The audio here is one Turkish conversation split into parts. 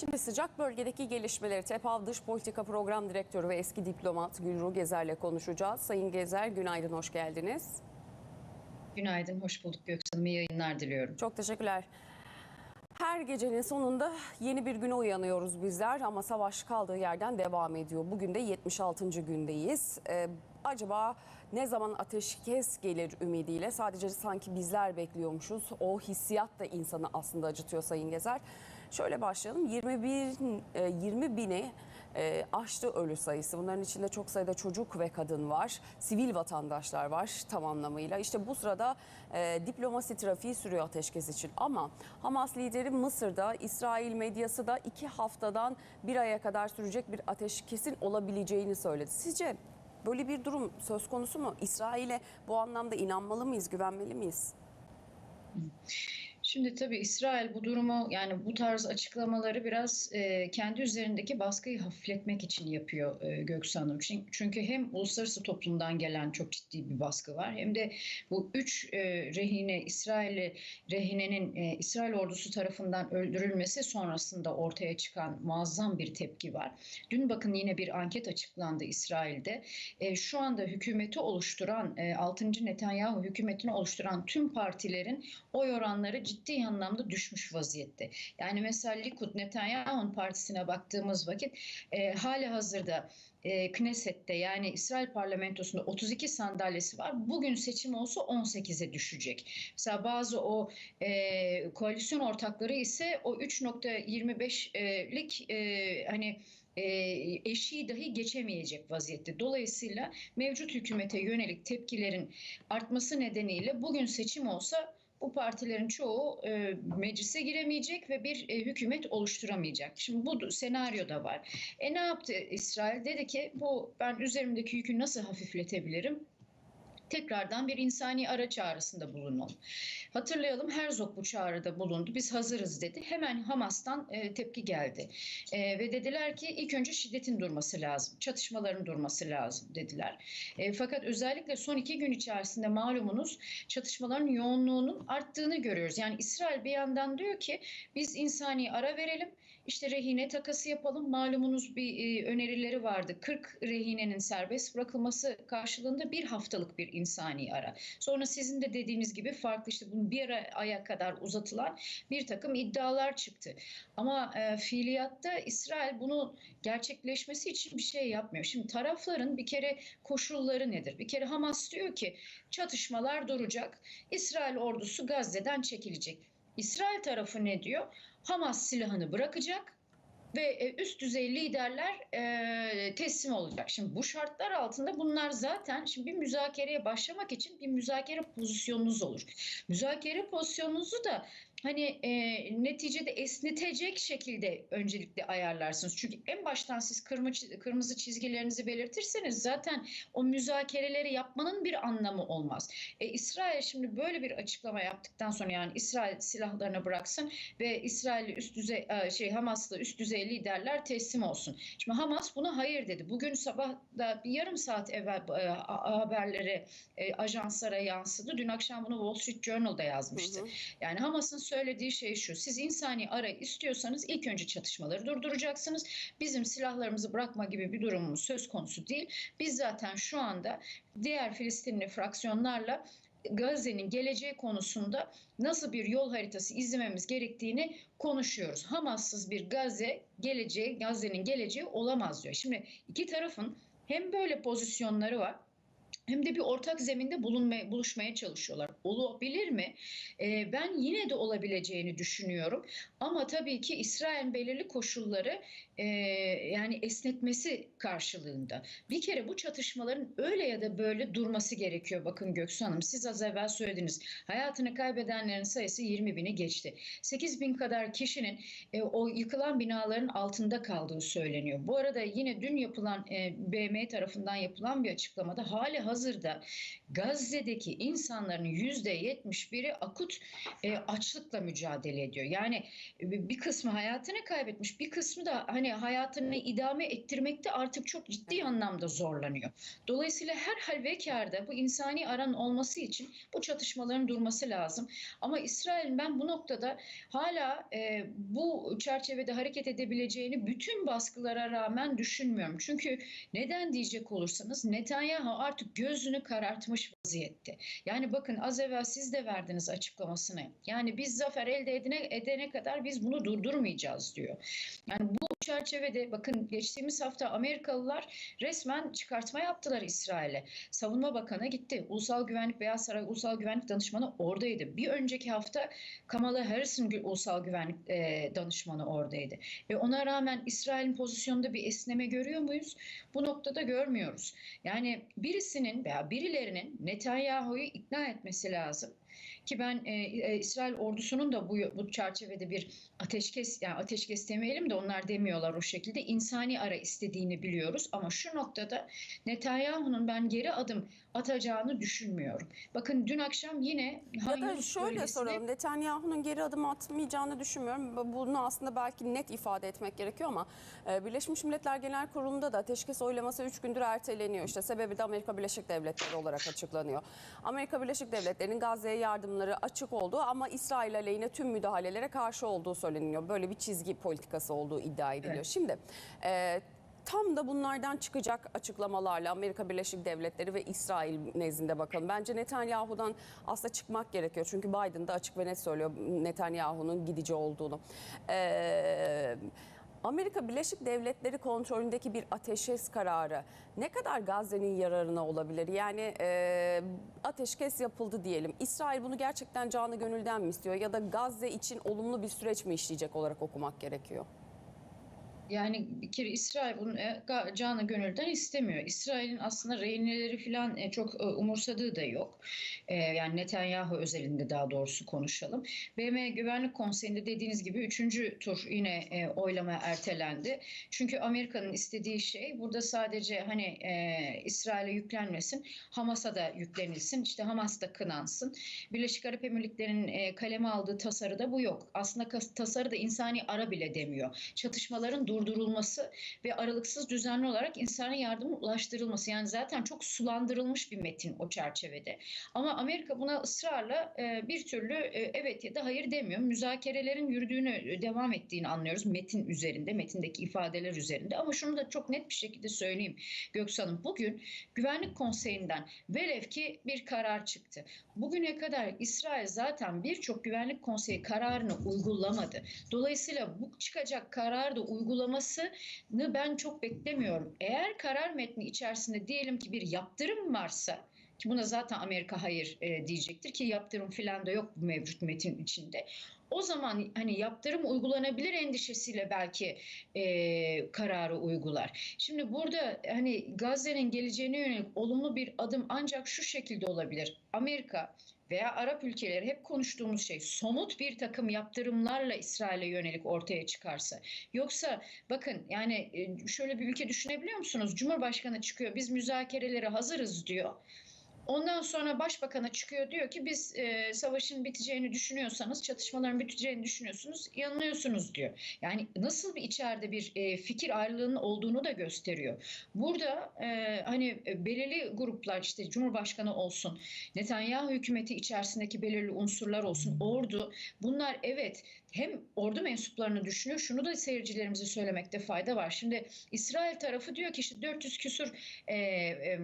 Şimdi sıcak bölgedeki gelişmeleri TEPAV Dış Politika Program Direktörü ve eski diplomat Gülru Gezer'le konuşacağız. Sayın Gezer günaydın, hoş geldiniz. Günaydın, hoş bulduk Gökhan'ım. İyi yayınlar diliyorum. Çok teşekkürler. Her gecenin sonunda yeni bir güne uyanıyoruz bizler ama savaş kaldığı yerden devam ediyor. Bugün de 76. gündeyiz. Ee, acaba ne zaman ateşkes gelir ümidiyle sadece sanki bizler bekliyormuşuz. O hissiyat da insanı aslında acıtıyor Sayın Gezer. Şöyle başlayalım. 21 e, 20 bini e, aştı ölü sayısı. Bunların içinde çok sayıda çocuk ve kadın var. Sivil vatandaşlar var tam anlamıyla. İşte bu sırada e, diplomasi trafiği sürüyor ateşkes için. Ama Hamas lideri Mısır'da, İsrail medyası da iki haftadan bir aya kadar sürecek bir ateşkesin olabileceğini söyledi. Sizce böyle bir durum söz konusu mu? İsrail'e bu anlamda inanmalı mıyız, güvenmeli miyiz? Şimdi tabii İsrail bu durumu yani bu tarz açıklamaları biraz e, kendi üzerindeki baskıyı hafifletmek için yapıyor e, Göksu Hanım. Çünkü, hem uluslararası toplumdan gelen çok ciddi bir baskı var hem de bu üç e, rehine İsrail'i rehinenin e, İsrail ordusu tarafından öldürülmesi sonrasında ortaya çıkan muazzam bir tepki var. Dün bakın yine bir anket açıklandı İsrail'de. E, şu anda hükümeti oluşturan e, 6. Netanyahu hükümetini oluşturan tüm partilerin oy oranları ciddi anlamda düşmüş vaziyette. Yani mesela Likud Netanyahu'nun partisine baktığımız vakit e, hali hazırda e, Knesset'te yani İsrail parlamentosunda 32 sandalyesi var. Bugün seçim olsa 18'e düşecek. Mesela bazı o e, koalisyon ortakları ise o 3.25'lik e, hani e, eşiği dahi geçemeyecek vaziyette. Dolayısıyla mevcut hükümete yönelik tepkilerin artması nedeniyle bugün seçim olsa bu partilerin çoğu e, meclise giremeyecek ve bir e, hükümet oluşturamayacak. Şimdi bu senaryo da var. E ne yaptı İsrail? Dedi ki bu ben üzerimdeki yükü nasıl hafifletebilirim? Tekrardan bir insani ara çağrısında bulunalım. Hatırlayalım Herzog bu çağrıda bulundu. Biz hazırız dedi. Hemen Hamas'tan e, tepki geldi. E, ve dediler ki ilk önce şiddetin durması lazım. Çatışmaların durması lazım dediler. E, fakat özellikle son iki gün içerisinde malumunuz çatışmaların yoğunluğunun arttığını görüyoruz. Yani İsrail bir yandan diyor ki biz insani ara verelim. İşte rehine takası yapalım. Malumunuz bir e, önerileri vardı. 40 rehinenin serbest bırakılması karşılığında bir haftalık bir insani ara. Sonra sizin de dediğiniz gibi farklı işte bunun bir aya kadar uzatılan bir takım iddialar çıktı. Ama e, fiiliyatta İsrail bunu gerçekleşmesi için bir şey yapmıyor. Şimdi tarafların bir kere koşulları nedir? Bir kere Hamas diyor ki çatışmalar duracak. İsrail ordusu Gazze'den çekilecek. İsrail tarafı ne diyor? Hamas silahını bırakacak ve e, üst düzey liderler e, teslim olacak. Şimdi bu şartlar altında bunlar zaten şimdi bir müzakereye başlamak için bir müzakere pozisyonunuz olur. Müzakere pozisyonunuzu da hani e, neticede esnetecek şekilde öncelikle ayarlarsınız. Çünkü en baştan siz kırmızı, kırmızı çizgilerinizi belirtirseniz zaten o müzakereleri yapmanın bir anlamı olmaz. E, İsrail şimdi böyle bir açıklama yaptıktan sonra yani İsrail silahlarını bıraksın ve İsrail üst düzey e, şey Hamas'la üst düzey liderler teslim olsun. Şimdi Hamas buna hayır dedi. Bugün sabah da bir yarım saat evvel e, haberleri e, ajanslara yansıdı. Dün akşam bunu Wall Street Journal'da yazmıştı. Hı hı. Yani Hamas'ın söylediği şey şu. Siz insani ara istiyorsanız ilk önce çatışmaları durduracaksınız. Bizim silahlarımızı bırakma gibi bir durumumuz söz konusu değil. Biz zaten şu anda diğer Filistinli fraksiyonlarla Gazze'nin geleceği konusunda nasıl bir yol haritası izlememiz gerektiğini konuşuyoruz. Hamassız bir Gazze geleceği, Gazze'nin geleceği olamaz diyor. Şimdi iki tarafın hem böyle pozisyonları var hem de bir ortak zeminde bulunmaya, buluşmaya çalışıyorlar. Olabilir mi? Ee, ben yine de olabileceğini düşünüyorum. Ama tabii ki İsrail'in belirli koşulları e, yani esnetmesi karşılığında. Bir kere bu çatışmaların öyle ya da böyle durması gerekiyor. Bakın Göksu Hanım siz az evvel söylediniz. Hayatını kaybedenlerin sayısı 20 bini geçti. 8 bin kadar kişinin e, o yıkılan binaların altında kaldığı söyleniyor. Bu arada yine dün yapılan e, BM tarafından yapılan bir açıklamada hali hazır hazırda Gazze'deki insanların %71'i akut e, açlıkla mücadele ediyor. Yani e, bir kısmı hayatını kaybetmiş, bir kısmı da hani hayatını idame ettirmekte artık çok ciddi anlamda zorlanıyor. Dolayısıyla her hal ve kârda bu insani aranın olması için bu çatışmaların durması lazım. Ama İsrail'in ben bu noktada hala e, bu çerçevede hareket edebileceğini bütün baskılara rağmen düşünmüyorum. Çünkü neden diyecek olursanız Netanyahu artık gözünü karartmış vaziyette. Yani bakın az evvel siz de verdiniz açıklamasını. Yani biz zafer elde edene, edene kadar biz bunu durdurmayacağız diyor. Yani bu çerçevede bakın geçtiğimiz hafta Amerikalılar resmen çıkartma yaptılar İsrail'e. Savunma Bakanı gitti. Ulusal Güvenlik Beyaz Saray Ulusal Güvenlik Danışmanı oradaydı. Bir önceki hafta Kamala Harris'in Ulusal Güvenlik e, Danışmanı oradaydı. Ve ona rağmen İsrail'in pozisyonunda bir esneme görüyor muyuz? Bu noktada görmüyoruz. Yani birisinin veya birilerinin Netanyahu'yu ikna etmesi lazım. Ki ben e, e, İsrail ordusunun da bu, bu çerçevede bir ateşkes yani ateşkes demeyelim de onlar demiyorlar o şekilde insani ara istediğini biliyoruz. Ama şu noktada Netanyahu'nun ben geri adım atacağını düşünmüyorum. Bakın dün akşam yine Ya da şöyle bölgesine- soralım. Netanyahu'nun geri adım atmayacağını düşünmüyorum. Bunu aslında belki net ifade etmek gerekiyor ama e, Birleşmiş Milletler Genel Kurulu'nda da ateşkes oylaması 3 gündür erteleniyor. İşte sebebi de Amerika Birleşik Devletleri olarak açıklanıyor. Amerika Birleşik Devletleri'nin Gazze'ye yardımları açık olduğu ama İsrail aleyhine tüm müdahalelere karşı olduğu söyleniyor. Böyle bir çizgi politikası olduğu iddia ediliyor. Evet. Şimdi e, Tam da bunlardan çıkacak açıklamalarla Amerika Birleşik Devletleri ve İsrail nezdinde bakalım. Bence Netanyahu'dan aslında çıkmak gerekiyor. Çünkü Biden da açık ve net söylüyor Netanyahu'nun gidici olduğunu. Ee, Amerika Birleşik Devletleri kontrolündeki bir ateşkes kararı ne kadar Gazze'nin yararına olabilir? Yani e, ateşkes yapıldı diyelim. İsrail bunu gerçekten canı gönülden mi istiyor? Ya da Gazze için olumlu bir süreç mi işleyecek olarak okumak gerekiyor? Yani bir kere İsrail bunu e, canı gönülden istemiyor. İsrail'in aslında rehineleri falan e, çok e, umursadığı da yok. Yani Netanyahu özelinde daha doğrusu konuşalım. BM Güvenlik Konseyi'nde dediğiniz gibi üçüncü tur yine oylama ertelendi. Çünkü Amerika'nın istediği şey burada sadece hani İsrail'e yüklenmesin, Hamas'a da yüklenilsin. İşte Hamas da kınansın. Birleşik Arap Emirlikleri'nin kaleme aldığı tasarıda bu yok. Aslında tasarıda insani ara bile demiyor. Çatışmaların durdurulması ve aralıksız düzenli olarak insani yardımın ulaştırılması. Yani zaten çok sulandırılmış bir metin o çerçevede. Ama Amerika buna ısrarla e, bir türlü e, evet ya da hayır demiyor. Müzakerelerin yürüdüğünü, e, devam ettiğini anlıyoruz metin üzerinde, metindeki ifadeler üzerinde. Ama şunu da çok net bir şekilde söyleyeyim Göksan'ım. Bugün Güvenlik Konseyi'nden velev ki bir karar çıktı. Bugüne kadar İsrail zaten birçok Güvenlik Konseyi kararını uygulamadı. Dolayısıyla bu çıkacak karar da uygulamasını ben çok beklemiyorum. Eğer karar metni içerisinde diyelim ki bir yaptırım varsa ki buna zaten Amerika hayır e, diyecektir ki yaptırım filan da yok bu mevcut metin içinde. O zaman hani yaptırım uygulanabilir endişesiyle belki e, kararı uygular. Şimdi burada hani Gazze'nin geleceğine yönelik olumlu bir adım ancak şu şekilde olabilir. Amerika veya Arap ülkeleri hep konuştuğumuz şey somut bir takım yaptırımlarla İsrail'e yönelik ortaya çıkarsa. Yoksa bakın yani e, şöyle bir ülke düşünebiliyor musunuz? Cumhurbaşkanı çıkıyor biz müzakerelere hazırız diyor. Ondan sonra başbakana çıkıyor diyor ki biz e, savaşın biteceğini düşünüyorsanız, çatışmaların biteceğini düşünüyorsunuz, yanılıyorsunuz diyor. Yani nasıl bir içeride bir e, fikir ayrılığının olduğunu da gösteriyor. Burada e, hani e, belirli gruplar işte Cumhurbaşkanı olsun, Netanyahu hükümeti içerisindeki belirli unsurlar olsun, ordu bunlar evet hem ordu mensuplarını düşünüyor. Şunu da seyircilerimize söylemekte fayda var. Şimdi İsrail tarafı diyor ki işte 400 küsur e, e,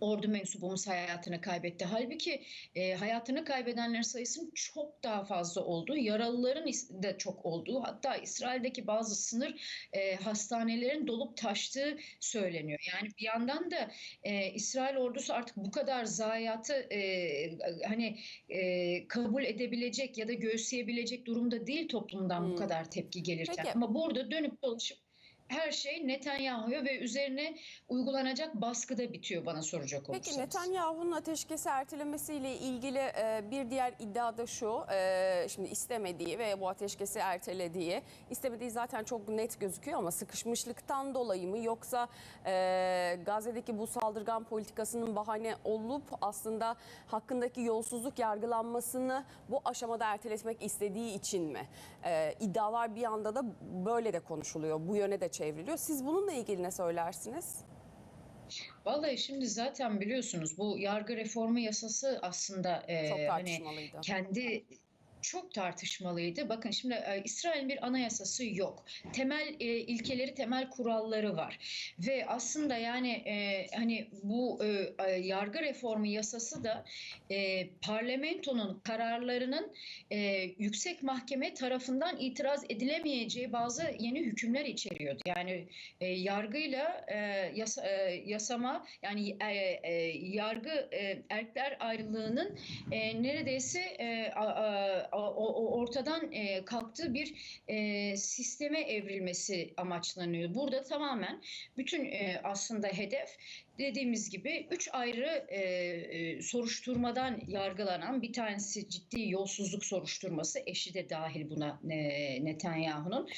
ordu mensubumuz hayatını kaybetti. Halbuki e, hayatını kaybedenlerin sayısının çok daha fazla olduğu, yaralıların da çok olduğu, hatta İsrail'deki bazı sınır e, hastanelerin dolup taştığı söyleniyor. Yani bir yandan da e, İsrail ordusu artık bu kadar zayiatı e, hani e, kabul edebilecek ya da göğüsleyebilecek durumda değil toplumdan bu Hmm. kadar tepki gelirken. Peki. Ama burada dönüp dolaşıp her şey Netanyahu'ya ve üzerine uygulanacak baskıda bitiyor bana soracak olursanız. Peki Netanyahu'nun ateşkesi ertelemesiyle ilgili e, bir diğer iddia da şu. e, Şimdi istemediği ve bu ateşkesi ertelediği, istemediği zaten çok net gözüküyor ama sıkışmışlıktan dolayı mı yoksa e, Gazze'deki bu saldırgan politikasının bahane olup aslında hakkındaki yolsuzluk yargılanmasını bu aşamada erteletmek istediği için mi? E, iddialar bir yanda da böyle de konuşuluyor, bu yöne de çevriliyor. Siz bununla ilgili ne söylersiniz? Vallahi şimdi zaten biliyorsunuz bu yargı reformu yasası aslında e, hani kendi çok tartışmalıydı. Bakın şimdi e, İsrail'in bir anayasası yok. Temel e, ilkeleri, temel kuralları var. Ve aslında yani e, hani bu e, e, yargı reformu yasası da e, parlamentonun kararlarının e, yüksek mahkeme tarafından itiraz edilemeyeceği bazı yeni hükümler içeriyordu. Yani e, yargıyla e, yasa, e, yasama yani e, e, yargı e, erkler ayrılığının e, neredeyse e, a- a- ortadan e, kalktığı bir e, sisteme evrilmesi amaçlanıyor. Burada tamamen bütün e, aslında hedef dediğimiz gibi üç ayrı e, e, soruşturmadan yargılanan bir tanesi ciddi yolsuzluk soruşturması eşi de dahil buna e, Netanyahu'nun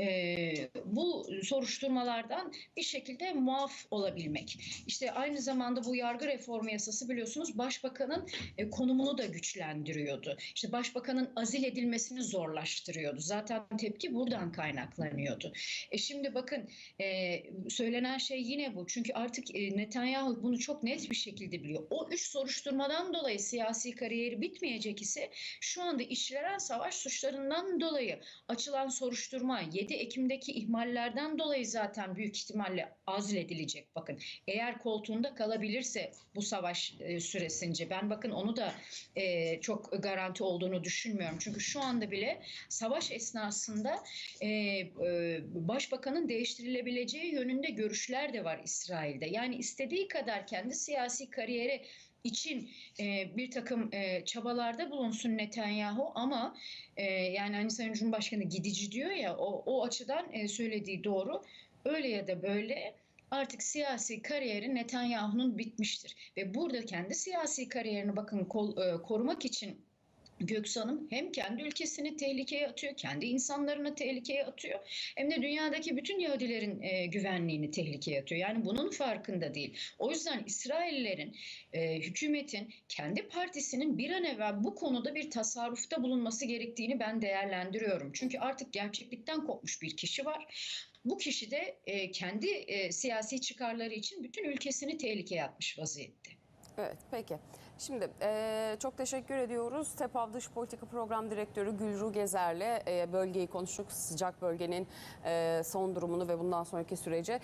e, bu soruşturmalardan bir şekilde muaf olabilmek. İşte aynı zamanda bu yargı reformu yasası biliyorsunuz başbakanın e, konumunu da güçlendiriyordu. İşte başbakanın azil edilmesini zorlaştırıyordu. Zaten tepki buradan kaynaklanıyordu. E şimdi bakın e, söylenen şey yine bu. Çünkü artık e, Netanyahu bunu çok net bir şekilde biliyor. O üç soruşturmadan dolayı siyasi kariyeri bitmeyecek ise şu anda işlenen savaş suçlarından dolayı açılan soruşturma 7 Ekim'deki ihmallerden dolayı zaten büyük ihtimalle azil edilecek. Bakın eğer koltuğunda kalabilirse bu savaş e, süresince ben bakın onu da e, çok garanti olduğunu düşünmüyorum. Çünkü şu anda bile savaş esnasında e, e, başbakanın değiştirilebileceği yönünde görüşler de var İsrail'de. Yani istediği kadar kendi siyasi kariyeri için e, bir takım e, çabalarda bulunsun Netanyahu ama e, yani hani Sayın Cumhurbaşkanı gidici diyor ya o, o açıdan e, söylediği doğru. Öyle ya da böyle artık siyasi kariyeri Netanyahu'nun bitmiştir. Ve burada kendi siyasi kariyerini bakın kol- e, korumak için Göksu Hanım hem kendi ülkesini tehlikeye atıyor, kendi insanlarını tehlikeye atıyor hem de dünyadaki bütün Yahudilerin e, güvenliğini tehlikeye atıyor. Yani bunun farkında değil. O yüzden İsraillerin, e, hükümetin, kendi partisinin bir an evvel bu konuda bir tasarrufta bulunması gerektiğini ben değerlendiriyorum. Çünkü artık gerçeklikten kopmuş bir kişi var. Bu kişi de e, kendi e, siyasi çıkarları için bütün ülkesini tehlikeye atmış vaziyette. Evet peki. Şimdi eee, çok teşekkür ediyoruz. TEPAV Dış Politika Program Direktörü Gülru Gezer'le eee, bölgeyi konuştuk. Sıcak bölgenin eee, son durumunu ve bundan sonraki süreci.